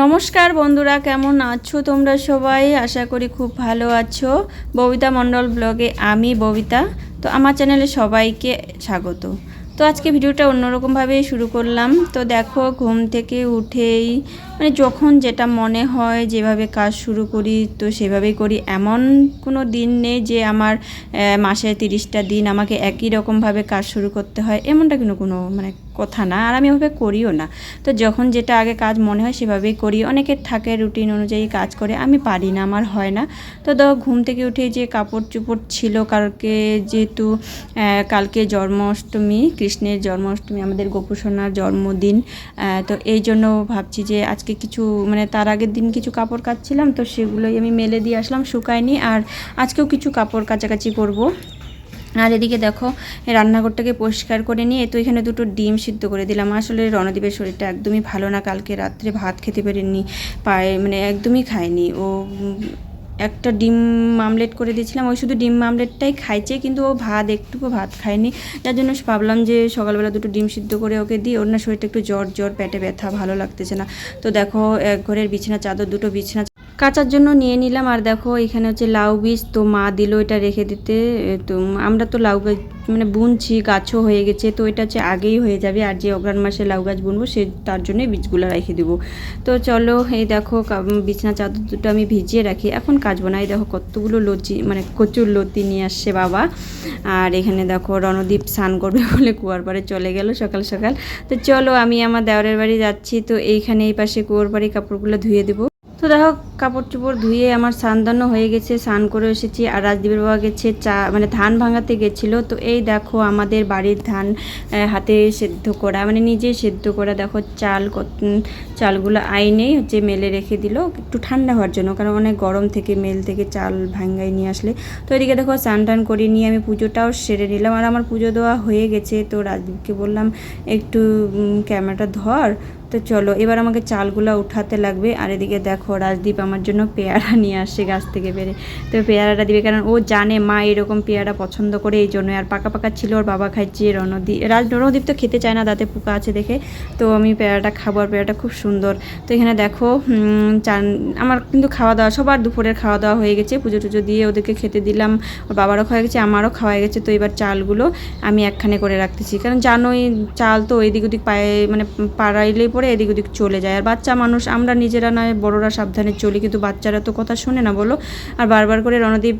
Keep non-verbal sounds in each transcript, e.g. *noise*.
নমস্কার বন্ধুরা, কেমন আছো তোমরা সবাই? আশা করি খুব ভালো আছো। ববিতা মণ্ডল ব্লগে আমি ববিতা, তো আমার চ্যানেলে সবাইকে স্বাগত। তো আজকে ভিডিওটা অন্যরকমভাবেই শুরু করলাম। তো দেখো, ঘুম থেকে উঠেই মানে যখন যেটা মনে হয় যেভাবে কাজ শুরু করি, তো সেভাবেই করি। এমন কোনো দিন নেই যে আমার মাসে তিরিশটা দিন আমাকে একই রকমভাবে কাজ শুরু করতে হয়, এমনটা কিন্তু কোনো মানে কথা না, আর আমি ওভাবে করিও না। তো যখন যেটা আগে কাজ মনে হয় সেভাবেই করি। অনেকের থাকে রুটিন অনুযায়ী কাজ করে, আমি পারি না, আমার হয় না। তো দেখো ঘুম থেকে উঠে যে কাপড় চোপড় ছিল, কালকে যেহেতু কালকে জন্মাষ্টমী, কৃষ্ণের জন্মাষ্টমী, আমাদের গোপুসোনার জন্মদিন তো এই জন্য ভাবছি যে আজকে কিছু মানে তার আগের দিন কিছু কাপড় কাচ্ছিলাম, তো সেগুলোই আমি মেলে দিয়ে আসলাম, শুকায়নি। আর আজকেও কিছু কাপড় কাচাকাচি করব। আর এদিকে দেখো রান্নাঘরটাকে পরিষ্কার করে নিয়ে তো এখানে দুটো ডিম সিদ্ধ করে দিলাম। আসলে রণদীপের শরীরটা একদমই ভালো না, কালকে রাত্রে ভাত খেতে পারেননি, পায়ে মানে একদমই খায়নি। ও একটা ডিম আমলেট করে দিয়েছিলাম, ওই শুধু ডিম আমলেটটাই খাইছে, কিন্তু ও ভাত, একটুকু ভাত খায়নি। যার জন্য ভাবলাম যে সকালবেলা দুটো ডিম সিদ্ধ করে ওকে দিই, ওর না শরীরটা একটু জ্বর জ্বর, পেটে ব্যথা, ভালো লাগতেছে না। তো দেখো, এক ঘরের বিছানা, চাদর, দুটো বিছানা কাচার জন্য নিয়ে নিলাম। আর দেখো, এখানে হচ্ছে লাউ বীজ। তো মা দিল এটা রেখে দিতে। তো আমরা তো লাউ গাছ মানে বুনছি, গাছও হয়ে গেছে। তো এটা হচ্ছে আগেই হয়ে যাবে। আর যে অগ্রাণ মাসে লাউ গাছ বুনবো, সে তার জন্যই বীজগুলো রেখে দেবো। তো চলো, এই দেখো বিছানা চাদর দুটো আমি ভিজিয়ে রাখি। এখন কাচবো না। এই দেখো, কতগুলো লতি মানে কচুর লতি নিয়ে আসছে বাবা। আর এখানে দেখো, রণদীপ স্নান করবে বলে কুয়ার পাড়ে চলে গেল সকাল সকাল। তো চলো, আমি আমার দেওরের বাড়ি যাচ্ছি। তো এইখানে এই পাশে কুয়ার বাড়ি কাপড়গুলো ধুয়ে দেবো। তো দেখো কাপড় চোপড় ধুয়ে আমার স্নান হয়ে গেছে, স্নান করে এসেছি। আর রাজদীপের বাবা গেছে, চা মানে ধান ভাঙাতে গেছিল। তো এই দেখো, আমাদের বাড়ির ধান হাতে সেদ্ধ করা মানে নিজে সেদ্ধ করা দেখো, চাল চালগুলো আইনেই হচ্ছে মেলে রেখে দিল। একটু ঠান্ডা হওয়ার জন্য, কারণ অনেক গরম থেকে, মেল থেকে চাল ভাঙ্গাই নিয়ে আসলে। তো এদিকে দেখো, স্নান টান করে নিয়ে আমি পুজোটাও সেরে নিলাম। আর আমার পুজো দেওয়া হয়ে গেছে, তো রাজদীপকে বললাম, একটু ক্যামেরাটা ধর। তো চলো, এবার আমাকে চালগুলো উঠাতে লাগবে। আর এদিকে দেখো, রাজদীপ আমার জন্য পেয়ারা *laughs* নিয়ে আসছে গাছ থেকে বেড়ে তো পেয়ারাটা দিবে, কারণ ও জানে, মা এরকম পেয়ারা পছন্দ করে এই জন্য আর পাকা পাকা ছিল, ওর বাবা খাইছে রণদীপ রাজ, রণদীপ তো খেতে চায় না, দাঁতে পোকা আছে দেখে। তো আমি পেয়ারাটা খাব, আর পেয়ারাটা খুব সুন্দর। তো এখানে দেখো চান, আমার কিন্তু খাওয়া দাওয়া সবার দুপুরের খাওয়া দাওয়া হয়ে গেছে। পুজো টুজো দিয়ে ওদেরকে খেতে দিলাম, ওর বাবারও খাওয়া গেছে, আমারও খাওয়া গেছে। তো এবার চালগুলো আমি একখানে করে রাখতেছি। কারণ জানোই, চাল তো এদিক ওদিক পায়ে মানে পাড়াইলেই পরে এদিক ওদিক চলে যায়। আর বাচ্চা মানুষ, আমরা নিজেরা নয়, বড়রা সাবধানে চলি। কিন্তু বাচ্চারা তো কথা শোনে না বলো। আর বারবার করে রণদীপ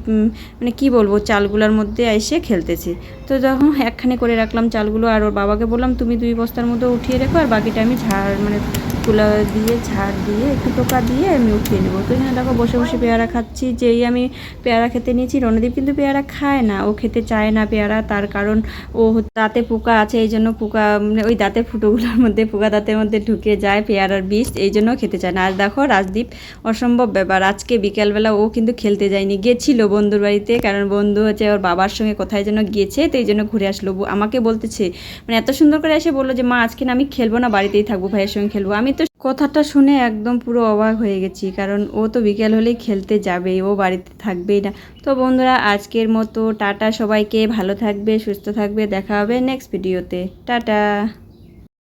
মানে কি বলব, চালগুলোর মধ্যে এসে খেলতেছে। তো যখন একখানে করে রাখলাম চালগুলো, আর ওর বাবাকে বললাম, তুমি দুই বস্তার মধ্যে উঠিয়ে রেখো, আর বাকিটা আমি ঝাড় মানে তুলা দিয়ে ঝাড় দিয়ে, একটু টোকা দিয়ে আমি উঠিয়ে নেব। তো এখানে দেখো বসে বসে পেয়ারা খাচ্ছি। যেই আমি পেয়ারা খেতে নিয়েছি, রণদীপ কিন্তু পেয়ারা খায় না। ও খেতে চায় না পেয়ারা, তার কারণ ও দাঁতে পোকা আছে, এই জন্য পোকা মানে ওই দাঁতের ফুটোগুলোর মধ্যে, পোকা দাঁতের মধ্যে ঢুকে যায় পেয়ারার বিষ, এই জন্য খেতে চায় না। আর দেখো রাজদীপ, অসম্ভব ব্যাপার। আজকে বিকেলবেলা ও কিন্তু খেলতে যায়নি, গেছিল বন্ধুর বাড়িতে, কারণ বন্ধু হচ্ছে ওর বাবার সঙ্গে কোথায় যেন গিয়েছে, তো এই জন্য ঘুরে আসলো। আমাকে বলতেছে মানে এত সুন্দর করে এসে বলল যে, মা, আজকে না আমি খেলব না, বাড়িতেই থাকব, ভাইয়ের সঙ্গে খেলব। আমি কথাটা শুনে একদম পুরো অবাক হয়ে গেছি, কারণ ও তো বিকেল হলেই খেলতে যাবে ও বাড়িতে থাকবেই না। তো বন্ধুরা, আজকের মতো টাটা, সবাইকে ভালো থাকবে, সুস্থ থাকবে, দেখা হবে নেক্সট ভিডিওতে টাটা!